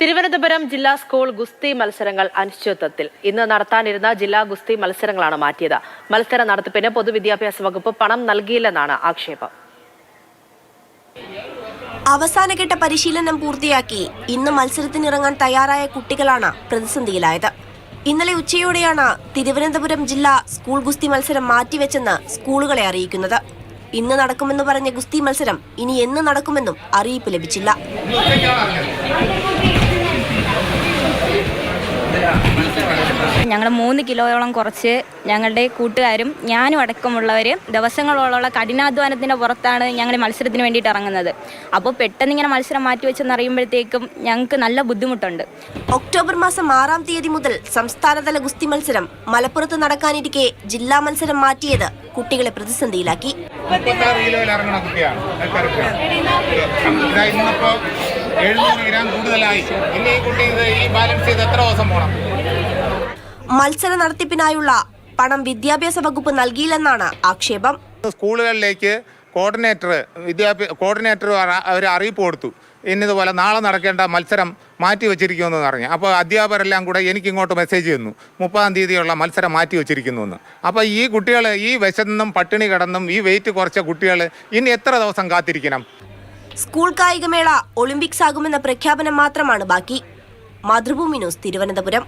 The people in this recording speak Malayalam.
തിരുവനന്തപുരം ജില്ലാ സ്കൂൾ ഗുസ്തി മത്സരങ്ങൾ അനിശ്ചിതത്വത്തിൽ. ഇന്ന് നടത്താനിരുന്ന ജില്ലാ ഗുസ്തി മത്സരങ്ങളാണ് മാറ്റിയത്. മത്സര നടത്തിപ്പിന് പൊതുവിദ്യാഭ്യാസ വകുപ്പ് പണം നൽകിയില്ലെന്നാണ് ആക്ഷേപം. അവസാനഘട്ട പരിശീലനം പൂർത്തിയാക്കി ഇന്ന് മത്സരത്തിനിറങ്ങാൻ തയ്യാറായ കുട്ടികളാണ് പ്രതിസന്ധിയിലായത്. ഇന്നലെ ഉച്ചയോടെയാണ് തിരുവനന്തപുരം ജില്ലാ സ്കൂൾ ഗുസ്തി മത്സരം മാറ്റിവെച്ചെന്ന് സ്കൂളുകളെ അറിയിക്കുന്നത്. ഇന്ന് നടക്കുമെന്ന് പറഞ്ഞ ഗുസ്തി മത്സരം ഇനി എന്ന് നടക്കുമെന്നും അറിയിപ്പ് ലഭിച്ചില്ല. ഞങ്ങൾ മൂന്ന് കിലോയോളം കുറച്ച് ഞങ്ങളുടെ കൂട്ടുകാരും ഞാനും അടക്കമുള്ളവർ ദിവസങ്ങളോളമുള്ള കഠിനാധ്വാനത്തിന്റെ പുറത്താണ് ഞങ്ങൾ മത്സരത്തിന് വേണ്ടിയിട്ട് ഇറങ്ങുന്നത്. അപ്പോൾ പെട്ടെന്ന് ഇങ്ങനെ മത്സരം മാറ്റിവെച്ചെന്ന് അറിയുമ്പോഴത്തേക്കും ഞങ്ങൾക്ക് നല്ല ബുദ്ധിമുട്ടുണ്ട്. ഒക്ടോബർ മാസം ആറാം തീയതി മുതൽ സംസ്ഥാനതല ഗുസ്തി മത്സരം മലപ്പുറത്ത് നടക്കാനിരിക്കെ ജില്ലാ മത്സരം മാറ്റിയത് കുട്ടികളെ പ്രതിസന്ധിയിലാക്കി. ഇന്നിപ്പോ എഴുന്നൂറ് ഗ്രാം കൂടുതലായി. ഇനി ഈ കുട്ടി ഇത് ഈ ബാലൻസ് ചെയ്ത് എത്ര ദിവസം പോകണം മത്സര നടത്തിപ്പിനായുള്ള പണം വിദ്യാഭ്യാസ വകുപ്പ് നൽകിയില്ലെന്നാണ് ആക്ഷേപം. സ്കൂളുകളിലേക്ക് കോർഡിനേറ്റർ വിദ്യാഭ്യാസ കോർഡിനേറ്റർ അവർ അറിയിപ്പ് കൊടുത്തു. ഇന്നതുപോലെ നാളെ നടക്കേണ്ട മത്സരം മാറ്റി വെച്ചിരിക്കുമെന്ന് പറഞ്ഞു. അപ്പോൾ അധ്യാപകരെല്ലാം കൂടെ എനിക്ക് ഇങ്ങോട്ട് മെസ്സേജ് ചെയ്യുന്നു. മുപ്പതാം തീയതിയുള്ള മത്സരം മാറ്റി വെച്ചിരിക്കുന്നു എന്ന് അപ്പോൾ ഈ കുട്ടികൾ ഈ വിശന്നും പട്ടിണി കിടന്നും ഈ വെയിറ്റ് കുറച്ച കുട്ടികൾ ഇനി എത്ര ദിവസം കാത്തിരിക്കണം? സ്കൂൾ കായികമേള ഒളിമ്പിക്സ് ആകുമെന്ന പ്രഖ്യാപനം മാത്രമാണ് ബാക്കി. മാതൃഭൂമി ന്യൂസ് തിരുവനന്തപുരം.